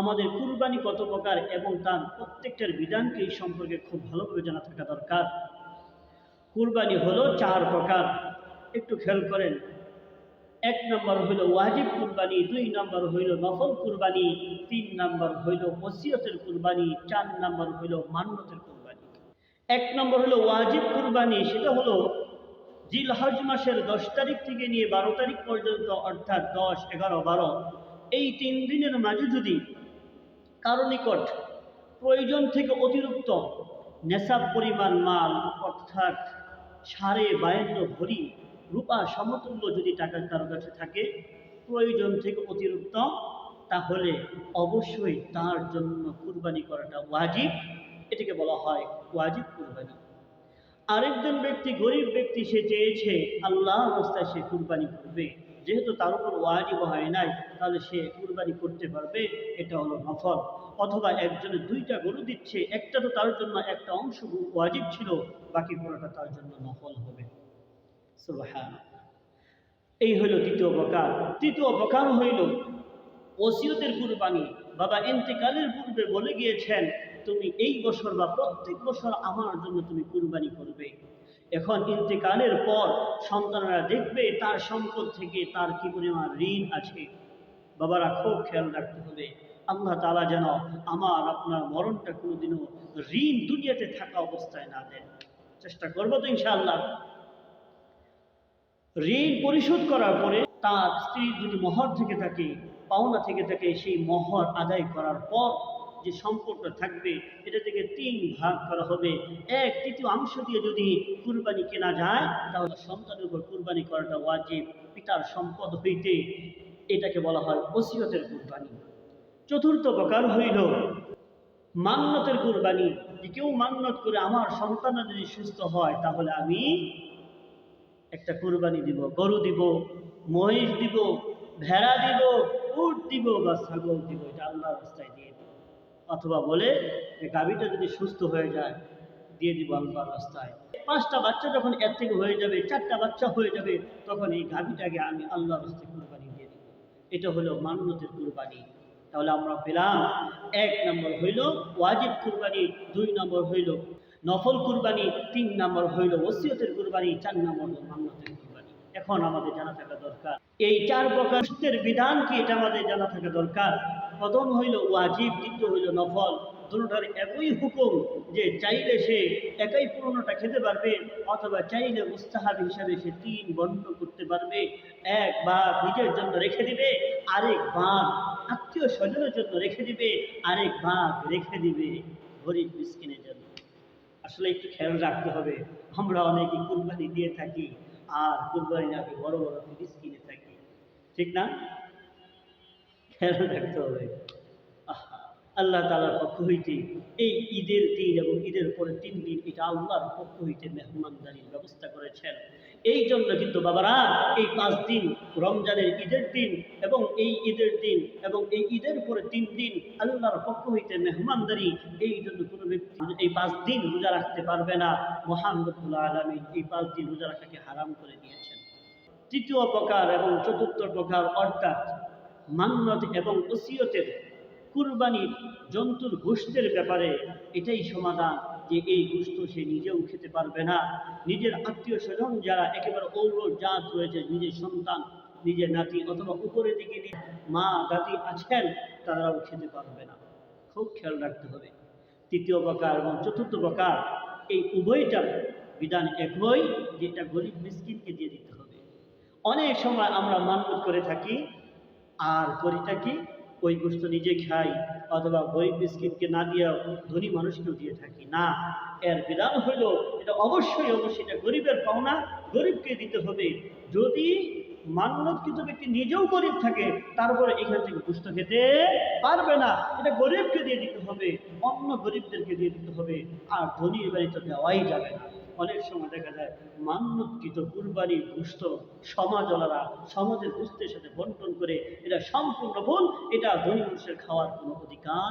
আমাদের কুরবানি কত প্রকার এবং তার প্রত্যেকটার বিধানকে এই সম্পর্কে খুব ভালোভাবে জানা থাকা দরকার। কুরবানি হলো চার প্রকার। একটু খেয়াল করেন। এক নম্বর হইল ওয়াজিব কুরবানি, দুই নম্বর হইল নফল কুরবানি, তিন নম্বর হইল ওসিয়তের কুরবানি, চার নম্বর হইল মান্যতের কুরবানি। এক নম্বর হলো ওয়াজিব কুরবানি, সেটা হলো জিলহজ মাসের দশ তারিখ থেকে নিয়ে বারো তারিখ পর্যন্ত, অর্থাৎ দশ, এগারো, বারো, এই তিন দিনের মাঝে যদি কারও নিকট প্রয়োজন থেকে অতিরিক্ত নেশাব পরিমাণ মাল, অর্থাৎ সাড়ে বায়ান্ন ভরি রূপা সমতুল্য যদি টাকা তার কাছে থাকে প্রয়োজন থেকে অতিরিক্ত, তাহলে অবশ্যই তার জন্য কুরবানি করাটা ওয়াজিব। এটাকে বলা হয় ওয়াজিব কুরবানি। আরেকজন ব্যক্তি গরিব ব্যক্তি সে চেয়েছে আল্লাহ রাস্তায় সে কুরবানি করবে। যেহেতু তার উপর ওয়াজিব হয় নাই, তাহলে সে কুরবানি করতে পারবে, এটা হলো নফল। অথবা একজনের দুইটা গরু দিচ্ছে, একটা তো তার জন্য একটা অংশ ওয়াজিব ছিল, বাকি পুরোটা তার জন্য নফল হবে। এই হইল দ্বিতীয় প্রকার। তৃতীয় প্রকার হইল, ওসিয়তের কুরবানি। বাবা ইন্তেকালের পূর্বে বলে গিয়েছেন, তুমি এই বছর বা প্রত্যেক বছর আমার জন্য তুমি কুরবানি করবে। এখন ইন্তেকালের পর সন্তানরা দেখবে তার সম্পদ থেকে তার কি পরিমাণ ঋণ আছে। বাবারা খুব খেয়াল রাখতে হবে, আল্লাহ তালা যেন আমার, আপনার মরণটা কোনোদিনও ঋণ দুনিয়াতে থাকা অবস্থায় না দেন। চেষ্টা করব তো ইনশাআল্লাহ। ঋণ পরিশোধ করার পরে তার স্ত্রীর যদি মহর থেকে থাকে, পাওনা থেকে থাকে, সেই মহর আদায় করার পর যে সম্পদটা থাকবে, এটা থেকে তিন ভাগ করা হবে। এক তৃতীয় অংশ দিয়ে যদি কুরবানি কেনা যায়, তাহলে সন্তানের উপর কুরবানি করাটা ওয়াজিব, পিতার সম্পদ হইতে। এটাকে বলা হয় ওসিয়তের কুরবানি। চতুর্থ প্রকার হইল মান্যতের কুরবানি। যে কেউ মান্যত করে আমার সন্তানরা যদি সুস্থ হয়, তাহলে আমি একটা কুরবানি দিব, গরু দিব, মহিষ দিব, ভেড়া দিব, উট দিব বা ছাগল দিব, এটা আল্লাহ রাস্তায় দিয়ে অথবা বলে যে, গাভীটা যদি সুস্থ হয়ে যায়, দিয়ে দিব আল্লাহ রাস্তায় পাঁচটা বাচ্চা যখন এর থেকে হয়ে যাবে, চারটা বাচ্চা হয়ে যাবে, তখন এই গাভীটাকে আমি আল্লাহ রাস্তায় কুরবানি দিয়ে দিব। এটা হলো মান্যতের কুরবানি। তাহলে আমরা পেলাম, এক নম্বর হইল ওয়াজিব কুরবানি, দুই নম্বর হইল নফল কুরবানি, তিন নম্বর হইল ওসিয়তের কুরবানি, চার নম্বর মান্যতের কুরবানি। এখন আমাদের জানা থাকা দরকার। এই চার প্রকার বিধান কি, এটা আমাদের জানা থাকা দরকার। প্রথম হইল ওয়াজিব, দ্বিতীয় হইল নফল। দুটার একই হুকুম যে চাইলে সে একাই পুরনোটা খেতে পারবে, অথবা চাইলে মুস্তাহাব হিসাবে সে তিন বন্ধ করতে পারবে। এক ভাগ নিজের জন্য রেখে দিবে, আরেক ভাগ আত্মীয় স্বজনের জন্য রেখে দিবে, আরেক ভাগ রেখে দিবে গরিব মিসকিনের জন্য। আসলে একটু খেয়াল রাখতে হবে, আমরা অনেকে কুরবানি দিয়ে থাকি, আর কুরবানি আগে বড় বড় ফ্রিজ কিনে থাকি। ঠিক না? খেয়াল রাখতে হবে। আল্লাহ তালার পক্ষ হইতে এই ঈদের দিন এবং ঈদের পরে তিন দিন এটা আল্লাহর পক্ষ হইতে মেহমানদারির ব্যবস্থা করেছেন। এই জন্য কিন্তু বাবারা, এই পাঁচ দিন রমজানের ঈদের দিন এবং এই ঈদের দিন এবং এই ঈদের পরে তিন দিন আল্লাহর পক্ষ হইতে মেহমানদারি, এই জন্য কোনো ব্যক্তি এই পাঁচ দিন রোজা রাখতে পারবে না। রব্বুল আলমী এই পাঁচ দিন রোজা রাখাকে হারাম করে দিয়েছেন। তৃতীয় প্রকার এবং চতুর্থ প্রকার অর্থাৎ মান্নত এবং ওসিয়তের কুরবানির জন্তুর গোষ্ঠের ব্যাপারে এটাই সমাধান যে এই গোষ্ঠ সে নিজেও খেতে পারবে না। নিজের আত্মীয় স্বজন যারা একেবারে ঔর জাত রয়েছে, নিজের সন্তান, নিজের নাতি অথবা উপরের দিকে মা, দাদি আছেন, তারাও খেতে পারবে না। খুব খেয়াল রাখতে হবে। তৃতীয় প্রকার এবং চতুর্থ প্রকার, এই উভয়টার বিধান একই যেটা গরিব মিসকিনকে দিয়ে দিতে হবে। অনেক সময় আমরা মানত করে থাকি আর করিটা কি? ওই গোস্ত নিজে খাই, অথবা বই মিসকিনকে না দিয়ে ধনী মানুষকেও দিয়ে থাকি। না, এর বিধান হইল, এটা অবশ্যই অবশ্যই এটা গরিবের পাওনা, গরিবকে দিতে হবে। যদি মান্যত কিন্তু ব্যক্তি নিজেও গরিব থাকে, তারপরে এখান থেকে গোস্ত খেতে পারবে না। এটা গরিবকে দিয়ে দিতে হবে, অন্য গরিবদেরকে দিয়ে দিতে হবে, আর ধনীর বাড়িতে দেওয়াই যাবে না। অনেক সময় দেখা যায় মান্যতকৃত কুরবানির গোস্ত সমাজলারা সমাজের গোস্তের সাথে বন্টন করে, এটা সম্পূর্ণ ভুল, এটা ধনী মানুষের খাওয়ার কোনো অধিকার